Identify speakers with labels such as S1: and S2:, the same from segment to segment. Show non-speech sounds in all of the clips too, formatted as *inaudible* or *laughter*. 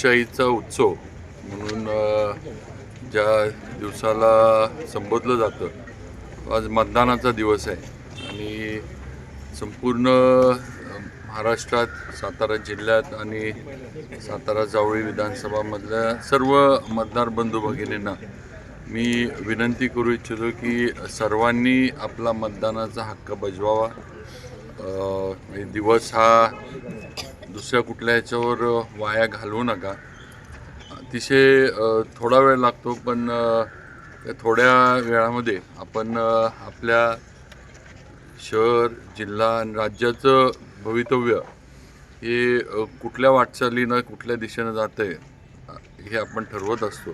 S1: लोकशाहीचा उत्सव म्हणून ज्या दिवसाला संबोधलं जातं आज मतदानाचा दिवस आहे. आणि संपूर्ण महाराष्ट्रात सातारा जिल्ह्यात आणि सातारा जावळी विधानसभामधल्या सर्व मतदार बंधू भगिनींना मी विनंती करू इच्छितो की सर्वांनी आपला मतदानाचा हक्क बजवावा. दिवस हा दुसऱ्या कुठल्या ह्याच्यावर वाया घालवू नका. अतिशय थोडा वेळ लागतो पण त्या थोड्या वेळामध्ये आपण आपल्या शहर जिल्हा आणि राज्याचं भवितव्य हे कुठल्या वाटचालीनं कुठल्या दिशेनं जातं आहे हे आपण ठरवत असतो.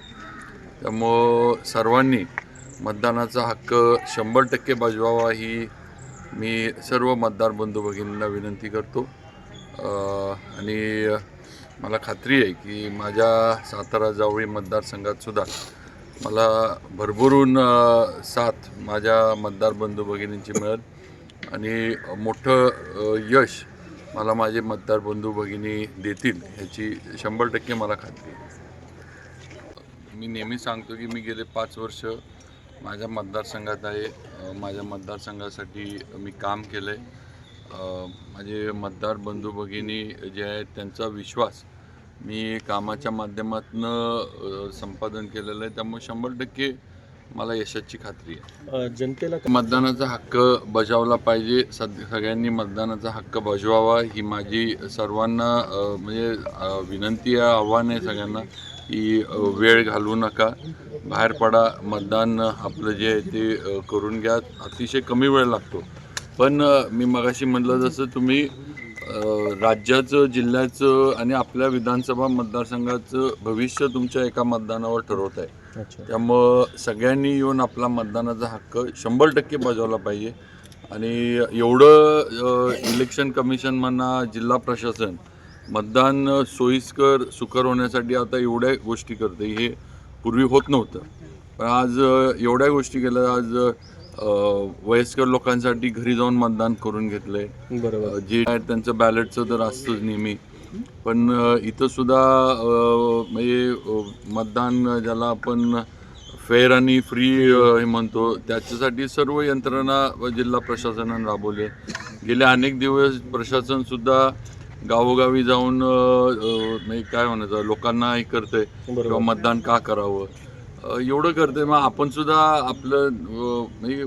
S1: त्यामुळं सर्वांनी मतदानाचा हक्क शंभर टक्के बजवावा ही मी सर्व मतदार बंधू भगिनींना विनंती करतो. आणि मला खात्री आहे की माझ्या सातारा जावळी मतदारसंघातसुद्धा मला भरभरून साथ माझ्या मतदार बंधू भगिनींची मिळेल. आणि मोठं यश मला माझे मतदार बंधू भगिनी देतील ह्याची शंभर टक्के मला खात्री आहे. मी नेहमी सांगतो की मी गेले पाच वर्ष माझ्या मतदारसंघात आहे. माझ्या मतदारसंघासाठी मी काम केलं आहे माझे मतदार बंधू भगिनी जे आहेत त्यांचा विश्वास मी कामाच्या माध्यमातून संपादन केलेलं आहे. त्यामुळे शंभर टक्के मला यशाची खात्री आहे.
S2: जनतेला
S1: मतदानाचा हक्क बजावला पाहिजे. सद सगळ्यांनी मतदानाचा हक्क बजवावा. ही माझी सर्वांना म्हणजे विनंती आहे आव्हान आहे सगळ्यांना की वेळ घालवू नका. बाहेर पडा. मतदान आपलं जे आहे ते करून घ्या. अतिशय कमी वेळ लागतो. पण मी मगाशी म्हटलं जसं तुम्ही राज्याचं जिल्ह्याचं आणि आपल्या विधानसभा मतदारसंघाचं भविष्य तुमच्या एका मतदानावर ठरवत आहे. त्यामुळं सगळ्यांनी येऊन आपला मतदानाचा हक्क शंभर टक्के बजावला पाहिजे. आणि एवढं इलेक्शन कमिशन म्हणा जिल्हा प्रशासन मतदान सोयीस्कर सुकर होण्यासाठी आता एवढ्या गोष्टी करते हे पूर्वी होत नव्हतं. पण आज एवढ्या गोष्टी केल्या आज वयस्कर लोकांसाठी घरी जाऊन मतदान करून घेतलं आहे
S2: बरोबर
S1: जे आहे त्यांचं बॅलेटचं तर असतंच नेहमी. पण इथं सुद्धा म्हणजे मतदान ज्याला आपण फेअर आणि फ्री हे म्हणतो त्याच्यासाठी सर्व यंत्रणा जिल्हा प्रशासनाने राबवली आहे. गेले अनेक दिवस प्रशासनसुद्धा गावोगावी जाऊन काय म्हणायचं लोकांना हे करतंय.
S2: बरोबर.
S1: किंवा मतदान का करावं? एवढं करते मग आपण सुद्धा आपलं म्हणजे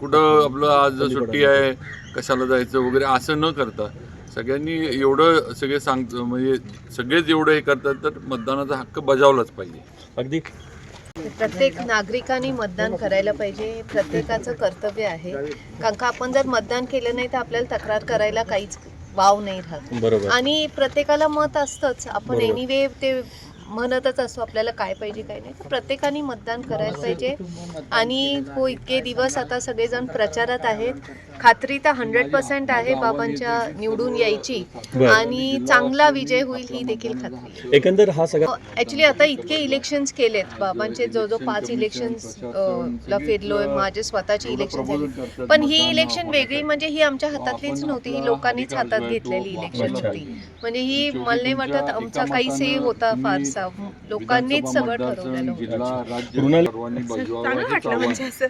S1: कुठं आपलं आज सुट्टी आहे कशाला जायचं वगैरे असं न करता सगळ्यांनी एवढं सगळे सांग म्हणजे सगळेच एवढं हे करतात तर मतदानाचा हक्क बजावलाच पाहिजे.
S2: अगदी.
S3: प्रत्येक नागरिकाने मतदान करायला पाहिजे हे प्रत्येकाचं कर्तव्य आहे. कारण का आपण जर मतदान केलं नाही तर आपल्याला तक्रार करायला काहीच वाव नाही राहत.
S2: बरोबर.
S3: आणि प्रत्येकाला मत असतंच. आपण. एनिवे ते म्हणतच असतो आपल्याला काय पाहिजे काय नाही. तर प्रत्येकाने मतदान करायला पाहिजे. आणि हो इतके दिवस आता सगळेजण प्रचारात आहेत. खात्री तर हंड्रेड पर्सेंट आहे बाबांच्या निवडून यायची. आणि चांगला विजय होईल ही देखील खात्री.
S2: एकंदर हा सगळा
S3: ऍक्च्युली आता इतके इलेक्शन्स केलेत. बाबांचे जो जो पाच इलेक्शन्स ला फिरलोय. माझे स्वतःची इलेक्शन झाली. पण ही इलेक्शन वेगळी म्हणजे ही आमच्या हातातलीच नव्हती. ही लोकांनीच हातात घेतलेली इलेक्शन. होती. म्हणजे ही मला नाही वाटत आमचा काहीच हे होता फारसा. लोकांनीच सगळं ठरवलेलं
S4: चांगलं वाटलं म्हणजे असं.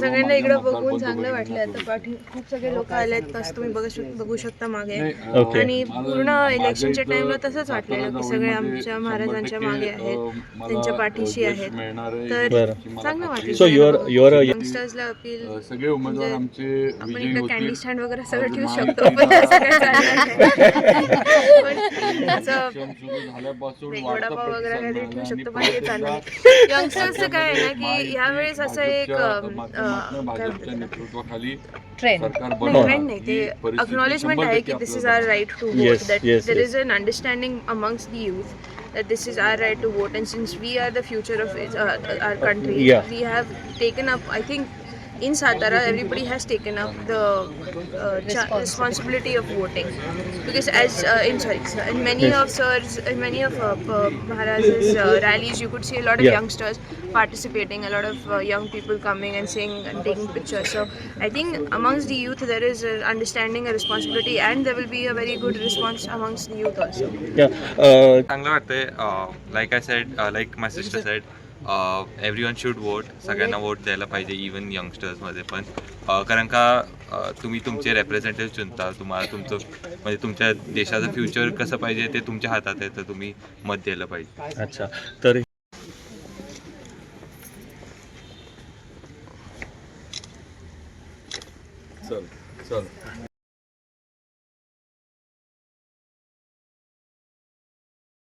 S4: सगळ्यांना इकडं बघून चांगलं वाटलं. आता पाठी खूप सगळे लोक आलेत तसं तुम्ही बघू शक बघू शकता मागे. आणि पूर्ण इलेक्शनच्या टाइमला तसंच वाटलेलं की सगळे आमच्या महाराजांच्या मागे आहेत त्यांच्या पाठीशी आहेत. तर. चांगलं वाटलं.
S2: सो युअर युअर
S4: यंगस्टर्सला अपील
S1: सगळे उमेदवार आमचे
S4: आपण
S1: विजयी
S4: इकडे. कॅन्डी स्टँड वगैरे सगळं ठेवू शकतो. *laughs* *laughs* पण असं
S1: झाल्यापासून
S4: वडापाव वगैरे काहीतरी ठेवू शकतो पण ते चाललं. यंगस्टर्सचं काय आहे ना की यावेळेस असं एक
S3: ट्रेंड
S1: सरकार
S4: नाही ते अक्नॉलेजमेंट आहे की this is our right to vote that there. Is an understanding amongst the youth that this is our right to vote and since we are the future of uh, our country
S2: Yeah.
S4: we have taken up i think in Satara, everybody has taken up the uh, responsibility of voting because as uh, in sorry, in many yes. of sirs, in many of uh, Maharaj's uh, rallies, you could see a lot of
S2: yeah.
S4: youngsters participating, a lot of uh, young people coming and saying and taking pictures. So I think amongst the youth there is an understanding, a responsibility, and there will be a very good response amongst the youth also.
S2: Yeah, uh,
S5: uh like I said, uh, like my sister said. Everyone should vote सगळ्यांना vote द्यायला पाहिजे even यंगस्टर्समध्ये पण. कारण का तुम्ही तुमचे representative चुनता. तुम्हाला तुमचं म्हणजे तुमच्या देशाचं फ्युचर कसं पाहिजे ते तुमच्या हातात आहे तर तुम्ही मत द्यायला पाहिजे.
S2: अच्छा. तर
S1: चल चल.